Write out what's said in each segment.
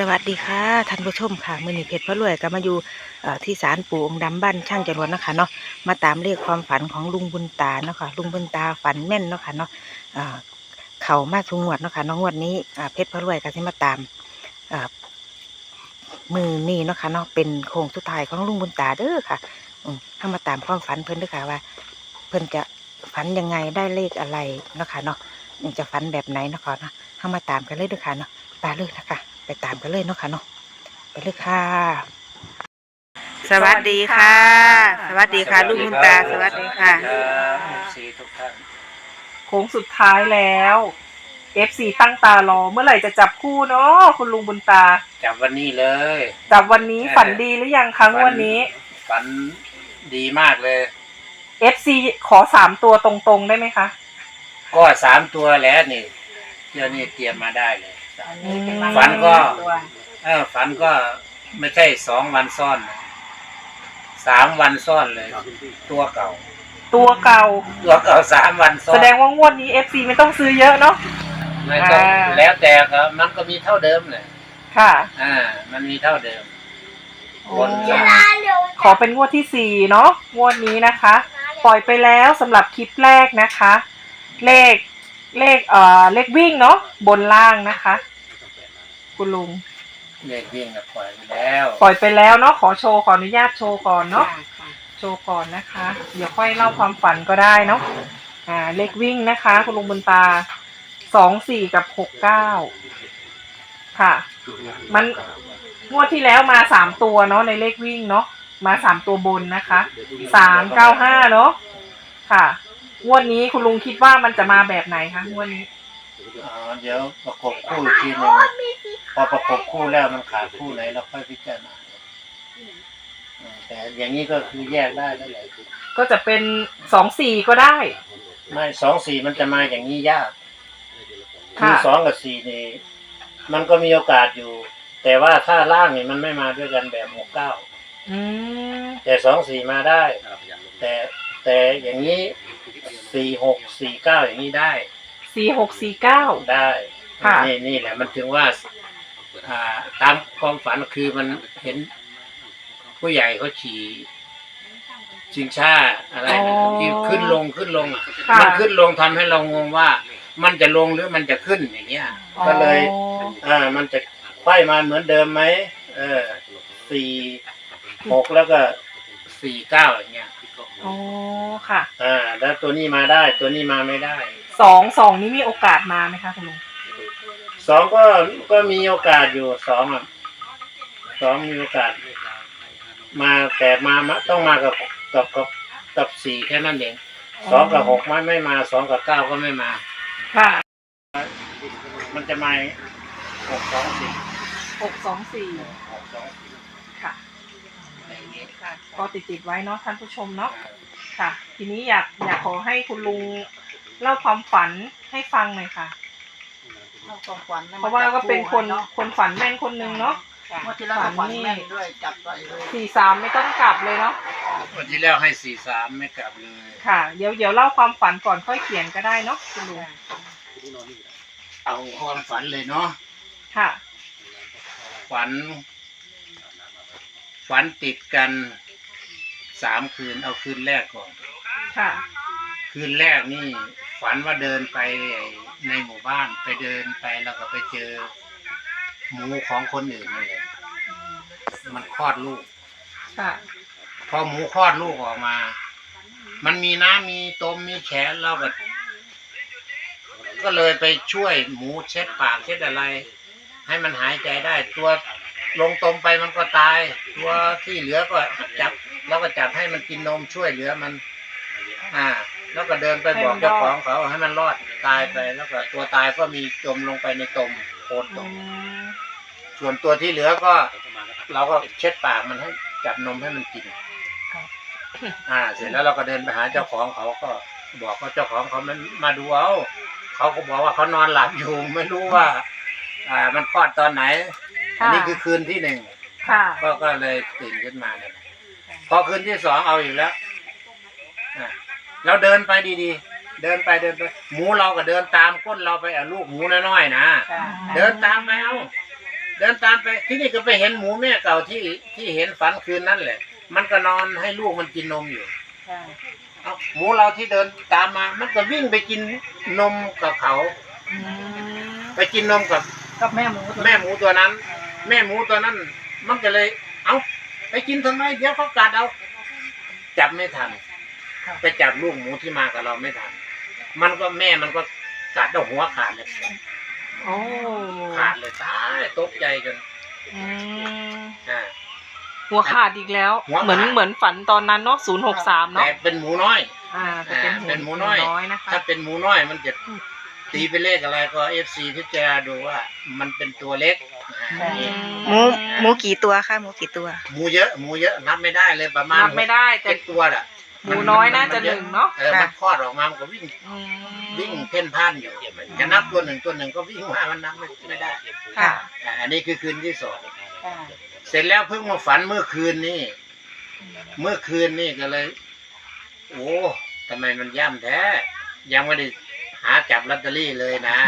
สวัสดีค่ะท่านผู้ชมค่ะมือหนีเพชรพระรวยก็มาอยู่ที่ศาลปู่องค์ดำบ้านช่างจรวดนะคะเนาะมาตามเลขความฝันของลุงบุญตาเนาะค่ะลุงบุญตาฝันแม่นเนาะค่ะเนาะเข่ามาทุกงวดเนาะค่ะน้องวดนี้เพชรพระรวยก็จะมาตามมือนี้เนาะค่ะเนาะเป็นโค้งสุดท้ายของลุงบุญตาเด้อค่ะอืมเข้ามาตามความฝันเพิ่นด้อค่ะว่า เพิ่นจะฝันยังไงได้เลขอะไรเนาะค่ะเนาะจะฝันแบบไหนเนาะค่ะเนาะเข้ามาตามกันเลยด้อค่ะเนาะตาเลยนะคะ ไปตามกันเลยเนาะค่ะเนาะไปเลยค่ะ สวัสดีค่ะ สวัสดีค่ะลุงบุญตาสวัสดีค่ะสีทุกท่านโค้งสุดท้ายแล้ว FC ตั้งตารอเมื่อไหร่จะจับคู่เนาะคุณลุงบุญตา จับวันนี้เลย จับวันนี้ฝันดีหรือยังคะงวันนี้ ฝันดีมากเลย FC ขอสามตัวตรงๆได้ไหมคะ ก็สามตัวแล้วนี่เดี๋ยวนี้เตรียมมาได้เลย อืมฝันก็เออฝันก็ไม่ใช่สองวันซ่อนนะสามวันซ่อนเลย ตัวเก่า ตัวเก่า ตัวเก่าสามวันซ่อนแสดงว่างวดนี้ FC ไม่ต้องซื้อเยอะเนาะ ไม่ต้องอ่า แล้วแต่ก็มันก็มีเท่าเดิมเลยค่ะ อ่า มันมีเท่าเดิมบนโอ้ขอเป็นงวดที่สี่เนาะงวดนี้นะคะ ปล่อยไปแล้วสำหรับคลิปแรกนะคะ เลข เลขเอ่อเลขวิ่งเนาะบนล่างนะคะ คุณลุงเลขวิ่งกับปล่อยไปแล้วปล่อยไปแล้วเนาะขอโชว์ขออนุญาตโชว์ก่อนเนาะโชว์ก่อนนะคะ เดี๋ยวค่อยเล่าความฝันก็ได้เนาะอ่าเลขวิ่งนะคะ คุณลุงบุญตาสองสี่กับหกเก้าค่ะ มันงวดที่แล้วมาสามตัวเนาะในเลขวิ่งเนาะมาสามตัวบนนะคะสามเก้าห้าเนาะค่ะ งวดนี้คุณลุงคิดว่ามันจะมาแบบไหนคะงวดนี้อ๋อเดี๋ยวประกบคู่อีกทีหนึ่งพอประกบคู่แล้วมันขาดคู่ไหนเราค่อยพิจารณาอืมแต่อย่างนี้ก็คือแยกได้แล้วแหละก็จะเป็นสองสี่ก็ได้ ไม่สองสี่มันจะมาอย่างนี้ยากคือค่ะ สองกับสี่นี่มันก็มีโอกาสอยู่ แต่ว่าถ้าล่างนี่มันไม่มาด้วยกันแบบหกเก้าอืมแต่สองสี่มาได้ แต่แต่อย่างนี้ สี่หกสี่เก้าอย่างนี้ได้สี่หกสี่เก้า ได้ค่ะ นี่นี่แหละมันถึงว่าอ่าตามความฝันคือมันเห็น ผู้ใหญ่เขาขี่ชิงช้าอะไรนะที่ขึ้นลงขึ้นลงอะค่ะมันขึ้นลงทำให้เรางงว่า มันจะลงหรือมันจะขึ้นอย่างเงี้ย ก็เลย อ๋อ อ่า มันจะไขว้มาเหมือนเดิมไหมเออสี่หกแล้วก็สี่เก้าอย่างเงี้ย อ๋อค่ะ อ่า แล้วตัวนี้มาได้ ตัวนี้มาไม่ได้สองสองนี้มีโอกาสมาไหมคะคุณลุงสองก็ก็มีโอกาสอยู่สองอะสองมีโอกาส มาแต่มามาต้องมากับกับกับกับสี่แค่นั้นเองสองกับหกไม่ไม่มาสองกับเก้าก็ไม่มา ค่ะมันจะมาหกสองสี่หกสองสี่หกสองสี่ค่ะ อย่างนี้ค่ะก็ติดติดๆไว้เนาะท่านผู้ชมเนาะค่ะ ทีนี้อยากอยากขอให้คุณลุงเล่าความฝันให้ฟังหน่อยค่ะเอาของขวัญเพราะว่าก็เป็นคนคนฝันแม่นคนหนึงเนาะ เมื่อที่แล้วก็ฝันแม่นด้วยจับไปเลยสี่สามไม่ต้องกลับเลยเนาะวันที่แล้วให้สี่สามไม่กลับเลยค่ะ เดี๋ยวเดี๋ยวเล่าความฝันก่อนค่อยเขียนก็ได้เนาะคุณลุงเอาความฝันเลยเนาะค่ะ ฝัน ฝันติดกันสามคืนเอาคืนแรกก่อน ค่ะ คืนแรกนี่ฝันว่าเดินไปในหมู่บ้านไปเดินไปแล้วก็ไปเจอ หมูของคนอื่นนั่นแหละมันคลอดลูก ค่ะ พอหมูคลอดลูกออกมา มันมีน้ำมีตมมีแขนเราก็ก็เลยไปช่วยหมูเช็ดปากเช็ดอะไร ให้มันหายใจได้ตัว ลงตมไปมันก็ตาย ตัวที่เหลือก็จับแล้วก็จับให้มันกินนมช่วยเหลือมัน อ่า แล้วก็เดินไปบอกเจ้าของเขาให้มันรอดตายไปแล้วก็ตัวตายก็มีจมลงไปในตมโคลนตอืมมส่วนตัวที่เหลือก็ เราก็เช็ดปากมันให้จับนมให้มันกินอ่า เสร็จแล้วเราก็เดินไปหาเจ้าของเขาก็บอกว่าเจ้าของเขามันมาดูเอาเขาก็บอกว่าเขานอนหลับอยู่ไม่รู้ว่า อ่า มันคลอดตอนไหน อันนี้คือคืนที่หนึ่งค่ะ ก็ก็เลยตื่นขึ้นมาเนี่ยพอคืนที่สองเอาอีกแล้วอะเราเดินไปดีๆ เดินไปเดินไป หมูเราก็เดินตามก้นเราไปอะลูกหมูน้อยๆนะ ค่ะเดินตามไปเอา เดินตามไปที่นี่ก็ไปเห็นหมูแม่เก่าที่ที่เห็นฝันคืนนั้นแหละ มันก็นอนให้ลูกมันกินนมอยู่ค่ะเอาหมูเราที่เดินตามมา มันก็วิ่งไปกินนมกับเขา อืมไปกินนมกับกับแม่หมูตัวแม่หมูตัวนั้น แม่หมูตัวนั้น มันก็เลย เอาไปกินทำไมเดี๋ยวเขากัดเอาจับไม่ทันไปจับลูกหมูที่มากับเราไม่ทันมันก็แม่มันก็กัดเอาหัวขาดเลยโอ้ขาดเลยตายตกใจจนอืมอ่า หัวขาดอีกแล้ว หัวขาด เหมือนเหมือนฝันตอนนั้นเนาะศูนย์หกสามแต่เนาะเป็นหมูน้อย อ่าแต่เป็นอ่าเป็นหมูน้อยนะคะ ถ้าเป็นหมูน้อยมันจะตีเป็นเลขอะไรก็เอฟซีพิจารณาดูว่า มันเป็นตัวเล็กอ่านี่ หมูหมูกี่ตัวคะหมูกี่ตัวหมูเยอะหมูเยอะนับไม่ได้เลยประมาณนับไม่ได้แต่เจ็ดตัวอะหมูน้อยน่าจะหนึ่งเนาะเออมันคลอดออกมามันก็วิ่งอืมวิ่งเพ่นพ่านอยู่จะนับตัวหนึ่งตัวหนึ่งก็วิ่งมามันนับไม่ไม่ได้ค่ะอ่าอันนี้คือคืนที่สองค่ะเสร็จแล้วเพิ่งมาฝันเมื่อคืนนี่เมื่อคืนนี่ก็เลย โอ้ทำไมมันย่ำแท้ ยังไม่ได้หาจับลอตเตอรี่เลยนะ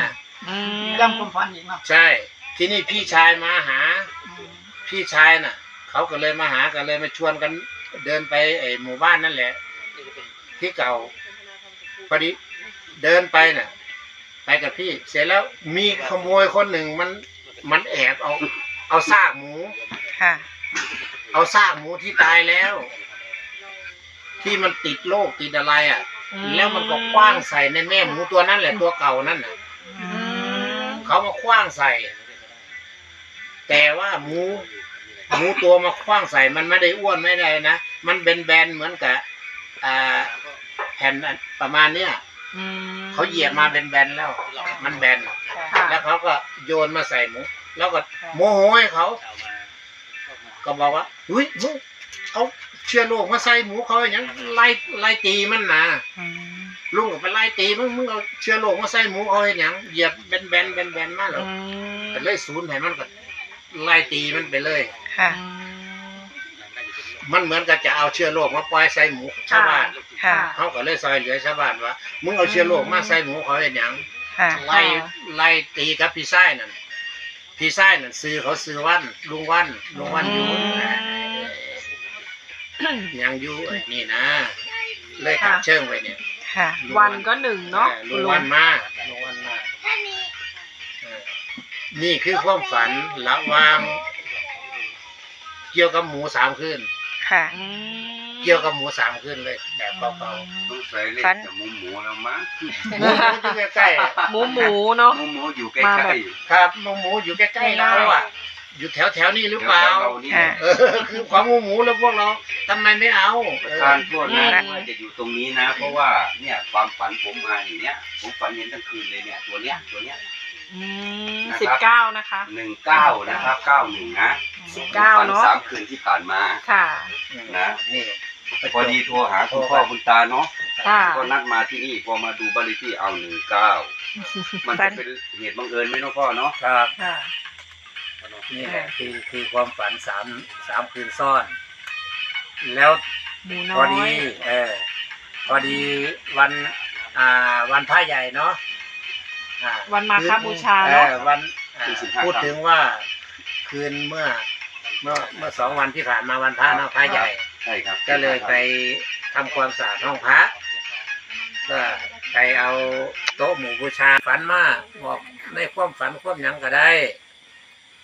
อืมย่ำความฝันอีกเนาะใช่ ที่นี่พี่ชายมาหาอืมพี่ชายน่ะ เขาก็เลยมาหากันเลยมาชวนกันเดินไปไอ้หมู่บ้านนั่นแหละ ที่เก่าพอดีเดินไปน่ะ ไปกับพี่ เสร็จแล้วมีขโมยคนหนึ่งมัน มันแอบเอา เอาซากหมู ค่ะ เอาซากหมูที่ตายแล้ว ที่มันติดโรคติดอะไรอะ แล้วมันก็คว้างใส่ในแม่หมูตัวนั้นแหละตัวเก่านั่นน่ะอืมเขามาคว้างใส่ แต่ว่าหมูหมูตัวมาคว้างใส่มันไม่ได้อ้วนไม่ได้นะ มันเป็นแบนๆเหมือนกับอ่าแผ่นอันประมาณเนี้ยอืมเขาเหยียบมาเป็นแบนแล้ว มันแบนค่ะ แล้วเขาก็โยนมาใส่หมู แล้วก็โมโหให้เขา ก็บอกว่าอุ้ยมึงเอาเชื้อโรคมาใส่หมูเขาอย่างนี้ไล่ไล่ตีมันนะอืมลุงก็ไปไล่ตีมึงมึงเอาเชื้อโรคมาใส่หมูเขาอย่างนี้เหยียบแบนแบนแบนแบนๆมาแล้วอืม ก็เลยศูนย์ให้มันก็ ไล่ตีมันไปเลย ค่ะอืมมันเหมือนกับจะเอาเชื้อโรคมาปล่อยใส่หมูชาวบ้านค่ะ เขาก็เลยซอยเหลือชาวบ้านว่ามึงเอาเชื้อโรคมาใส่หมูเขาอย่างนี้ค่ะ ไล่ไล่ตีกับพี่ไส้นั่นพี่ไส้นั่นซื้อเขาซื้อวันลุงวันลุงวันอยู่อืมยังอยู่ไอ้นี่นะเลยตัดเชิงไว้เนี่ยค่ะ วันก็หนึ่งเนาะออลุงวันมาลุงวันมาเออ นี่คือความฝันระหวางเกี่ยวกับหมูสามคืนค่ะ อืมเกี่ยวกับหมูสามคืนเลยแบบเบาต้องใส่เลขฟันจากหมูหมูแล้วมั้งๆหมูอยู่ใกล้ๆอะหมูหมูเนาะ หมูหมูอยู่ใกมาล้แบบๆครับหมูหมูอยู่ใกล้ๆเราอะ อยู่แถวแถวๆนี้หรือเปล่า ดี๋ยวเรานี่ค่ะเออคือของหมูหมูแล้วพวกเราทำไมไม่เอาเออทานโทษนะอืม ว่าจะอยู่ตรงนี้นะ เพราะว่าเนี่ยความฝันผมมาอย่างเนี้ยผมฝันเห็นทั้งคืนเลยเนี่ยตัวเนี้ยตัวเนี้ย อืมนะครับสิบเก้านะคะ หนึ่งเก้านะครับเก้าหนึ่งนะสิบเก้าฝันเนาะสามคืนที่ผ่านมา ค่ะ นะ นี่พอดีโทรหาคุณพ่อคุณตาเนาะค่ะก็นัดมาที่นี่พอมาดูบ้านเลขที่เอาหนึ่งเก้ามันจะเป็นเหตุบังเอิญไหมเนาะพ่อเนาะครับค่ะ นี่แหละคือคือความฝันสามสามคืนซ่อน แล้วหมูพน้ออดียเออ พอดีวัน อ่า วันพระใหญ่เนาะ อ่า วันมาฆบูชาเอเนาะอวันอ่าพูดถึงว่าคืนเมื่อเมื่อเมื่อสองวันที่ผ่านมาวันพระเนาะพระใหญ่ ใช่ครับก็เลยไปทำความสะอาดห้องพระก็ไปเอาโต๊ะหมู่บูชาฝันมาบอกในความฝันความหยังก็ได้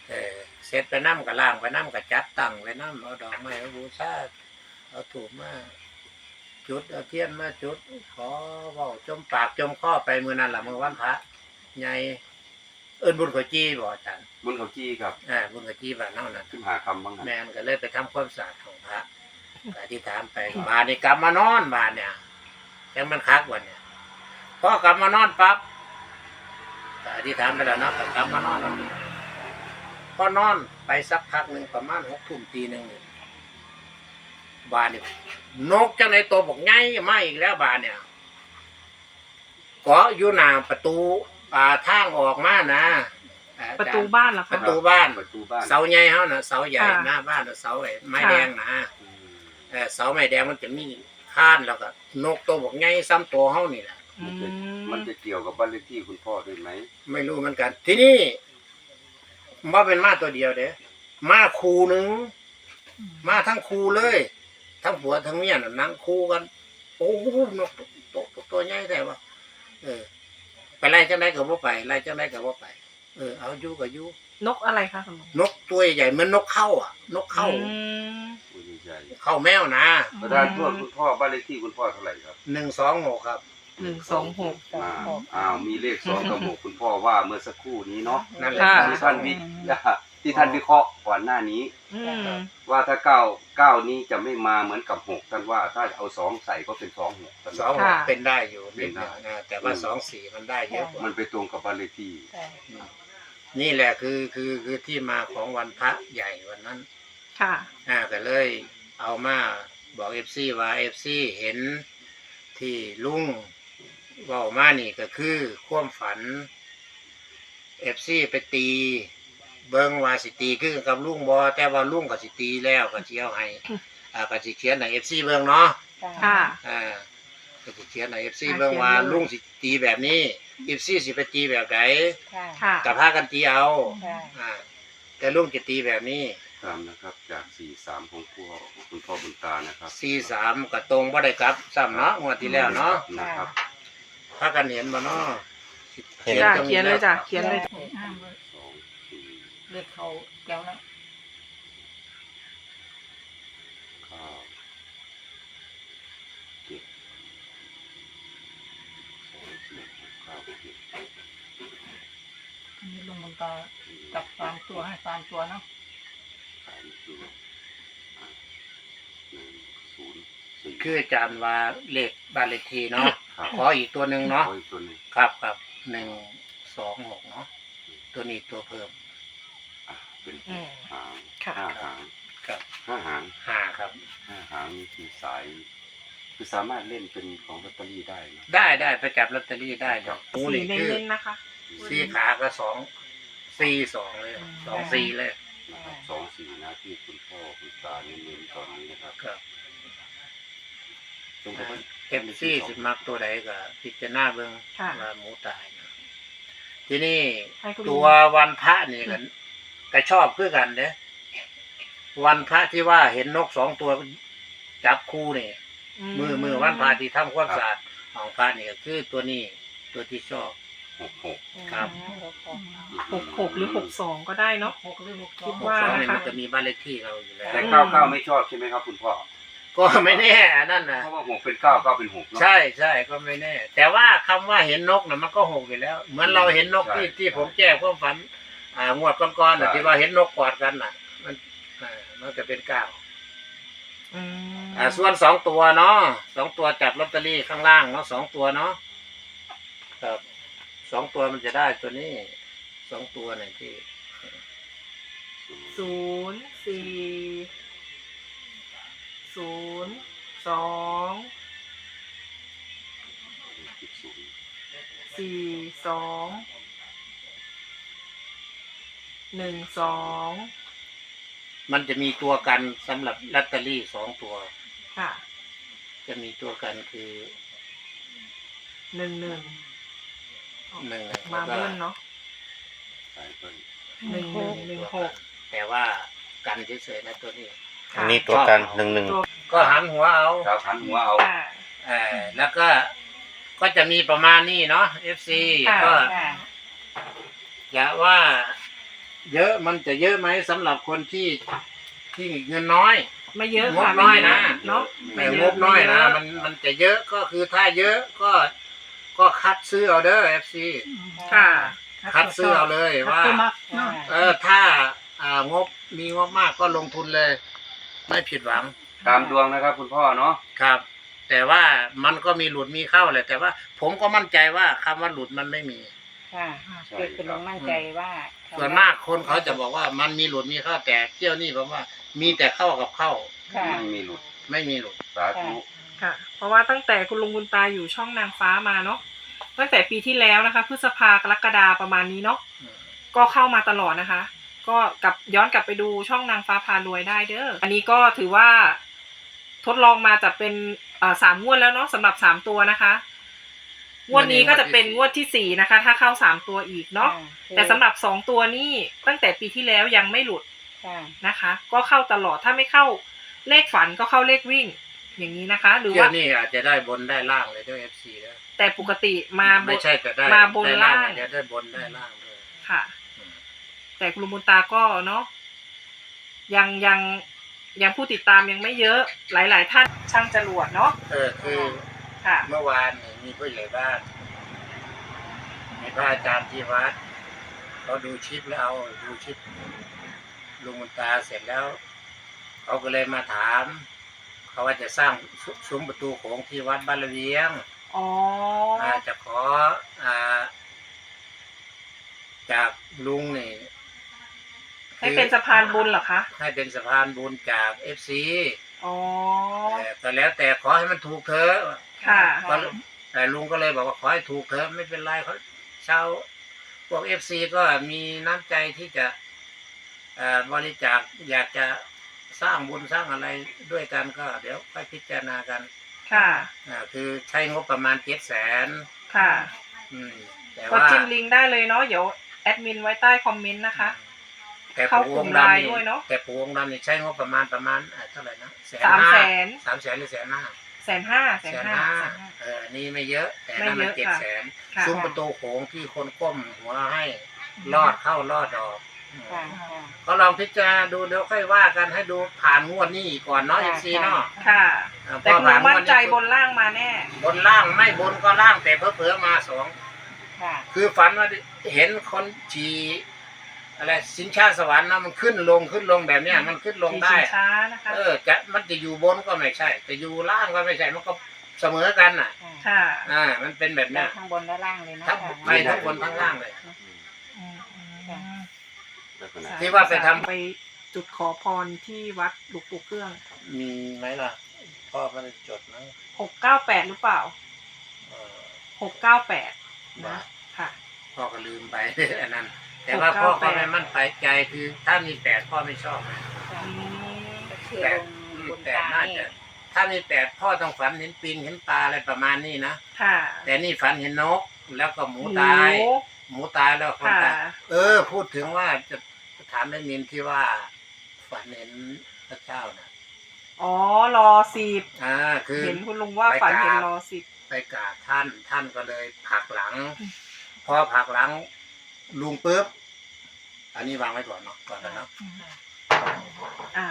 เออเสร็จไปนั่งกับล่างไปนั่งกับจัดตั้งไปนั่งเอาดอกไม้มาบูชาเอาถูกมาจุดเอาเทียนมาจุดขอเว่าจมปากจมข้อไปมือนั่นแหละมือวันพระ ใหญ่เอินบุญขอจี้บอกอาจารย์มุนเขาจี้ครับ อ่าบุญขอจี้บ้านเน่านั่นขึ้นหาคำบ้างแมนะนก็เลยไปทำความสะอาดของพระก็อธิษฐานไปบานนี่กลับมานอนบานเนี่ยยังมันคักวันเนี่ยพอกลับมานอนปั๊บก็อธิษฐานไปแล้วเนาะก็กลับมานอนแล้วพอนอนไปสักพักหนึ่งประมาณหกทุ่มตีหนึ่งนี่บานนี่นกจังในตัวบอกไงมาอีกแล้วบานเนี่ยเกาะอยู่หน้าประตู อ่าทางออกมานะอ่าประตูบ้านเหรอปคะระตูบ้าน ประตูบ้านเสาใหญ่เฮาน่ะเสาใหญ่ค่ะ หน้าบ้านน่ะเสาไอ้ไม้ค่ะแดงนะเออเสาไม้แดงมันจะมีข้านแล้วก็นกตัวบอกไงซ้ำตัวเฮานี่แหละอืมันจะมมันจะเกี่ยวกับบ้านเลขที่คุณพ่อด้วยไหมไม่รู้เหมือนกัน ที่นี่ว่าเป็นมาตัวเดียวเด้มาคูหนึง มาทั้งคูเลย ทั้งผัวทั้งเมียน่ะนั่งคูกัน โอ้โหนกตัวตัวตัวใหญ่แต่ว่าเออ ไปไล่จังไดก็บ่ไปไล่จังไดก็บ่ไป เออเอาอยู่ก็อยู่นกอะไรคะคุณลุงนกตัวใหญ่เหมือนนกเข้าอะ นกเข้า อืมอุ้ยใหญ่เข้าแมวนะประธานโทษคุณพ่อบ้านเลขที่คุณพ่อเท่าไหร่ครับหนึ่งสองหกครับ หนึ่งสองหก อ่าอ้าวมีเลขสองกับหกคุณพ่อว่าเมื่อสักครู่นี้เนาะนั่นแหละ ค่ะ ที่ท่านวิที่ ท่านวิเคราะห์ก่อนหน้านี้ อืมว่าถ้าเก้าเก้านี้จะไม่มาเหมือนกับหกท่านว่าถ้าเอาสองใส่ก็เป็นสองหกท่านสองหค่ะกเป็นได้อยู่นิดหนึงนะแต่ว่าสองสี่มันได้เยอะกว่ามันไปตรงกับบ้านเลขที่นี่แหละคือคือคือที่มาของวันพระใหญ่วันนั้น ค่ะ อ่าก็เลยเอามาบอกเอฟซีว่าเอฟซีเห็นที่ลุงเว่ามานี่ก็คือความฝันเอฟซีไปตี เบิ้งว่าสิตีคือกับลุงบอแต่ว่าลุงก็สิตีแล้วก็สิเชียวให้อ่าก็สิเขียนในเอฟซีเบิ้งเนาะค่ะ อ่าก็สิเขียนในเอฟซีอ่าเบิ้งว่าเขียนเลยลุงสิตีแบบนี้เอฟซีสิไปตีแบบไหนค่ะกับพากันตีเอาอ่าแต่ลุงจะตีแบบนี้ ตามนะครับ จากสี่สามของพ่อคุณพ่อบุญตานะครับสี่สามก็ตรงบ่ได้กลับซ้ำเนาะงวดที่แล้วเนาะนะครับ พากันเห็นบ่เนาะจ้ะตรงเขียนเลยจ้ะเขียนเลย ห้ามเลยสองสี่เลือดเขาแก้วแล้วเก้าเจ็ดสองสี่หกเก้าเจ็ดอันนี้ลงบนตาจับตามตัวให้ตามตัวเนาะสามตัวอะหนึ่งศูนย์สี่คืออาจารย์ว่าเลขบ้านเลขที่เนาะครับขออีกตัวหนึ่งเนาะ ขออีกตัวหนึ่งครับครับหนึ่งสองหกเนาะตัวนี้ตัวเพิ่มอะเป็น อืม หางค่ะ ห้าหางครับห้าหางห้าครับ ห้าหางนี่คือสาย คือสามารถเล่นเป็นของลอตเตอรี่ได้นะได้ได้ไปจับลอตเตอรี่ได้ดอกหมูสีนี่คือเน้นๆนะคะ สี่ขาก็สองสี่สองเลยสองสี่เลยนะครับสองสี่นะที่คุณพ่อคุณตาเน้นๆตอนนี้นะครับครับตรงกับว่าเอ็มซี่สิมักตัวใดก็พิจารณาเบิ่งค่ะ ว่าหมูตายนะทีนี้ให้คุณลุงตัววันพระนี่กัน ก็ชอบคือกันเด้วันพระที่ว่าเห็นนกสองตัวจับคู่นี่มือมือวันพระที่ทำความสะอาดของพระนี่ก็คือตัวนี้ตัวที่ชอบ หกหกครับ หกหกหรือหกสองก็ได้เนาะ หกหรือหกสอคิงดว่า สองนะนี่คะมันจะมีบ้านเลขที่เราอยู่แล้วแต่เก้าเก้าไม่ชอบใช่ไหมครับคุณพ่อก็ไม่แน่อันนั่นนะเพราะว่าหกเป็นเก้าเก้าเป็นหกเนาะ ใช่ใช่ก็ไม่แน่ แต่ว่าคำว่าเห็นนกนะมันก็หกอยู่แล้ว เหมือนเราเห็นนกที่ใช่ ที่ผมแจ้งความฝัน อ่างวดก่อนๆน่ะใช่ที่ว่าเห็นนกกอดกันน่ะ มันอ่ามันจะเป็นเก้าอืมอ่าส่วนสองตัวเนาะสองตัวจับลอตเตอรี่ข้างล่างเนาะสองตัวเนาะครับสองตัวมันจะได้ตัวนี้สองตัวเนี่ยที่ศูนย์สี่ศูนย์สองศูนย์สี่สอง หนึ่งสองมันจะมีตัวกันสำหรับลอตเตอรี่สองตัว ค่ะจะมีตัวกันคือหนึ่งหนึ่งหนึ่งมาแล้วก็เบิ้ลเนาะสายเบิ้ลหนึ่งหนึ่งหนึ่งหกแต่ว่ากันเฉยๆนะตัวนี้ค่ะอันนี้ตัวกันหนึ่งหนึ่งตัวก็หันหัวเอาครับหันหัวเอาค่ะ เออแล้วก็ก็จะมีประมาณนี้เนาะ FC ค่ะก็อย่าว่า เยอะมันจะเยอะไหมสำหรับคนที่ที่เงินน้อย ไม่เยอะงบค่ะน้อยนะ เนาะไม่งบน้อยนะ มันมันจะเยอะก็คือถ้าเยอะก็ก็คัดซื้อเอาเด้อ FC ค่ะ คัดซื้อเอาเลยว่าตัวมักเนาะเออถ้าอ่างบมีงบมากก็ลงทุนเลย ไม่ผิดหวังตามดวงนะครับ คุณพ่อเนาะครับ แต่ว่ามันก็มีหลุดมีเข้าแหละแต่ว่า ผมก็มั่นใจว่าคำว่าหลุดมันไม่มี ค่ะใช่คือคุณลุงมั่นใจว่าส่วนมากคนเขาจะบอกว่ามันมีหลุดมีเข้าแต่เที่ยวนี่ผมว่า มีแต่เข้ากับเข้าค่ะ ไม่มีหลุดไม่มีหลุด สาธุ ค่ะ เพราะว่าตั้งแต่คุณลุงบุญตาอยู่ช่องนางฟ้ามาเนาะตั้งแต่ปีที่แล้วนะคะพฤษภากรกฎาประมาณนี้เนาะก็เข้ามาตลอดนะคะ ก็กลับย้อนกลับไปดูช่องนางฟ้าพารวยได้เด้ออันนี้ก็ถือว่าทดลองมาจะเป็นเอ่อสามงวดแล้วเนาะสำหรับสามตัวนะคะ งวดนี้ก็จะเป็นงวดที่สี่นะคะ ถ้าเข้าสามตัวอีกเนาะแต่สำหรับสองตัวนี่ตั้งแต่ปีที่แล้วยังไม่หลุดค่ะนะคะ ก็เข้าตลอดถ้าไม่เข้าเลขฝันก็เข้าเลขวิ่ง อย่างนี้นะคะ หรือเที่ยว่าวนี้อาจจะได้บนได้ล่างเลยด้วยเอฟซีแล้วแต่ปกติมาบไม่นใช่แต่ได้มาบนได้ล่างเดี๋ยวได้บนได้ล่างด้วยค่ะอืมแต่คุณลุงบุญตาก็เนาะยังยังยังผู้ติดตามยังไม่เยอะหลาย ๆ ท่านช่างจรวดเนาะเออคือ ค่ะ เมื่อวานนี่มีผู้ใหญ่บ้าน มีพระอาจารย์ที่วัดเขาดูชิปแล้วเอาดูชิปลุงมุนตาเสร็จแล้วเขาก็เลยมาถาม เขาว่าจะสร้างซุซุ้มประตูโขงที่วัดบ้านระเวียงอ๋ออาจะขออ่าจากลุงนี่ ให้เป็นสะพานบุญเหรอคะให้เป็นสะพานบุญจากเอฟซีอ๋อ แต่แล้วแต่ขอให้มันถูกเถอะค่ะ ก็แต่ลุงก็เลยบอกว่าขอให้ถูกเถอะไม่เป็นไรเขาชาวพวกเอฟซีก็มีน้ำใจที่จะเอ่อบริจาคอยากจะสร้างบุญสร้างอะไรด้วยกันก็ เดี๋ยวค่อยพิจารณากัน ค่ะอ่าคือใช้งบประมาณเจ็ดแสนค่ะ อืมแต่ก็ว่าจิ้มลิงก์ได้เลยเนาะเดี๋ยวแอดมินไว้ใต้คอมเมนต์นะคะ แต่เข้าปู่กลุ่องมค์ดำไลน์นี่ด้วยเนอะแต่ปู่องค์ดำนี่ใช้งบประมาณประมาณอ่าเท่าไหร่นะแสนสามห้าแสน สามแสนหรือแสนห้าแสนห้าแสแสนนห้าห้า เอออันนี่ไม่เยอะ แต่ไม่นั่นมันเยเจ็ดอะค่ะ แสนค่ะซุ้มประตูโขงที่คนก้มหัวให้ลอดเข้าลอดออกค่ะ ก็ลองพิจารณาดูเดี๋ยวค่อยว่ากันให้ดูผ่านงวดนี้ก่อนเนาะเอค่ะซีเนาะค่ะ เออแต่คุณพอลุผ่างมั่นใจงวดบนล่างมาแน่ บนล่างไม่บนก็ล่างแต่เผลอๆมาสอง ค่ะ คือฝันว่าเห็นคนฉี่ อะไรสินชาสวรรค์นะมันขึ้นลงขึ้นลงแบบเนี้ยมันขึ้นลงขี่ได้ชิงช้านะคะเออจะมันจะอยู่บนก็ไม่ใช่จะอยู่ล่างก็ไม่ใช่มันก็เสมอกันน่ะค่ะอ่ามันเป็นแบบได้เนี้ยข้างบนและล่างเลยเนาะทั้งค่ะไม่ทั้งบนทั้งล่างเลยอืมอืมค่ะลักษณะที่ว่าไปทำไปจุดขอพรที่วัดหลวงปู่เครื่อง มีไหมล่ะพ่อไม่ได้จดนะหกเก้าแปดหรือเปล่าเออหกเก้าแปดว่านะค่ะพ่อก็ลืมไปอันนั้น แต่ว่าพ่อก็ไม่698มั่นใจคือถ้ามีแปดพ่อไม่ชอบนะค่ะอืมคือแปลดงอืมบนแปดตาน่านี่จะถ้ามีแปดพ่อต้องฝันเห็นปิงเห็นปลาอะไรประมาณนี้นะค่ะแต่นี่ฝันเห็นนกแล้วก็หมูตาย หมูหมูตายแล้วคนค่ะตายเออ พูดถึงว่าจะถามแม่มินที่ว่า ฝันเห็นพระเจ้านะอ๋อรอสิบอ่าคือเห็นคุณลุงว่าไปฝันกราบเห็นรอสิบไปกราบท่านท่านก็เลยผลักหลังอืมพอผลักหลัง ลุงปุ๊บ อันนี้วางไว้ก่อนเนาะก่อนนะเนาะอ่า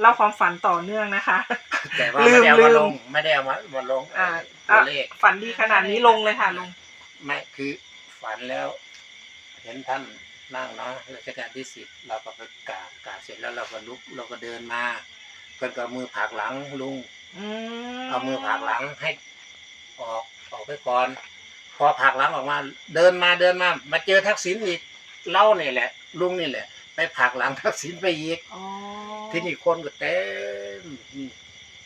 เล่าความฝันต่อเนื่องนะคะ แต่ว่าลืไม่มได้เอามาลืมลงไม่ได้เอามามาลงอ่าเตัวเลขฝันดีขนาดนี้ลงเลยค่ะลุงไม่คือฝันแล้ว เห็นท่านนั่งเนาะรัชกาลที่สิบเราก็ไปกราบกราบเสร็จแล้วเราก็ลุกเราก็เดินมาเพิ่นก็เอามือผลักหลังลุงอืมเอามือผลักหลังให้ออกออกไปก่อน พอผลักหลังออกมา เดินมาเดินมามาเจอทักษิณอีกเล่าเนี่ยแหละ ลุงนี่แหละ ไปผลักหลังทักษิณไปอีกอ๋อ ที่นี่คนก็เต็ม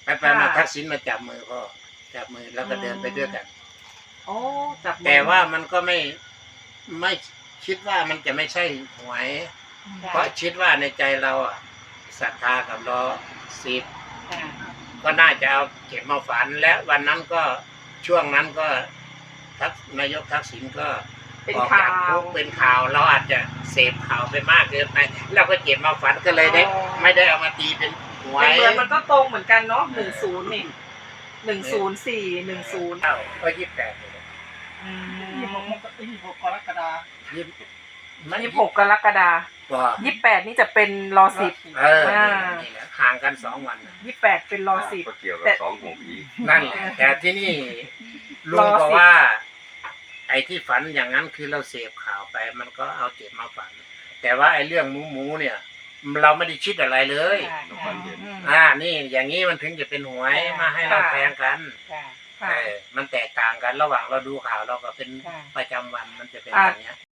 ไปไปมาค่ะ ทักษิณมาจับมือพ่อจับมือแล้วก็เดินไปด้วยกัน โอ้จับมือแต่ว่ามันก็ไม่ไม่คิดว่ามันจะไม่ใช่หวย เพราะคิดว่าในใจเราอะศรัทธากับรอสิบ ค่ะก็น่าจะเอาเก็บมาฝันและวันนั้นก็ช่วงนั้นก็ ทักนายกทักษิณก็เป็นออกข่าจากวคุกเป็นข่าว เราอาจจะเสพข่าวไปมากเกินไปเราก็เก็บมาฝันก็เลยได้ อ๋อ ไม่ได้เอามาตีเป็นหวแต่ยเหมือนมันก็ตรงเหมือนกันเนาะหนึ่งศูนย์นี่หนึ่งศูนย์สี่หนึ่งศูนย์เอ้าก็ยี่สิบแปดยี่สิบหกมกยี่สิบหกกรกฎาคมยี่สิบมันยี่สิบหกกรกฎาว่ายี่สิบแปดนี่จะเป็นรอสิบ เอออ่า นี่แหละห่างกันสองวันน่ะยี่สิบแปดเป็นรอสิบ ก็เกี่ยวกับแต่ สองหกอีกนั่นแหละแต่ที่นี่ลุงรอสิบอกว่า ไอ้ที่ฝันอย่างนั้นคือเราเสพข่าวไป มันก็เอาเก็บมาฝัน แต่ว่าไอ้เรื่องหมูหมูเนี่ย เราไม่ได้คิดอะไรเลยค่ะฝันเห็นอืมอ่า นี่อย่างนี้มันถึงจะเป็นหวยมาให้เราค่ะแทงกันค่ะค่ะ เออมันแตกต่างกันระหว่างเราดูข่าวเราก็เป็นค่ะ ประจำวันมันจะเป็นอ่าอย่างเนี้ย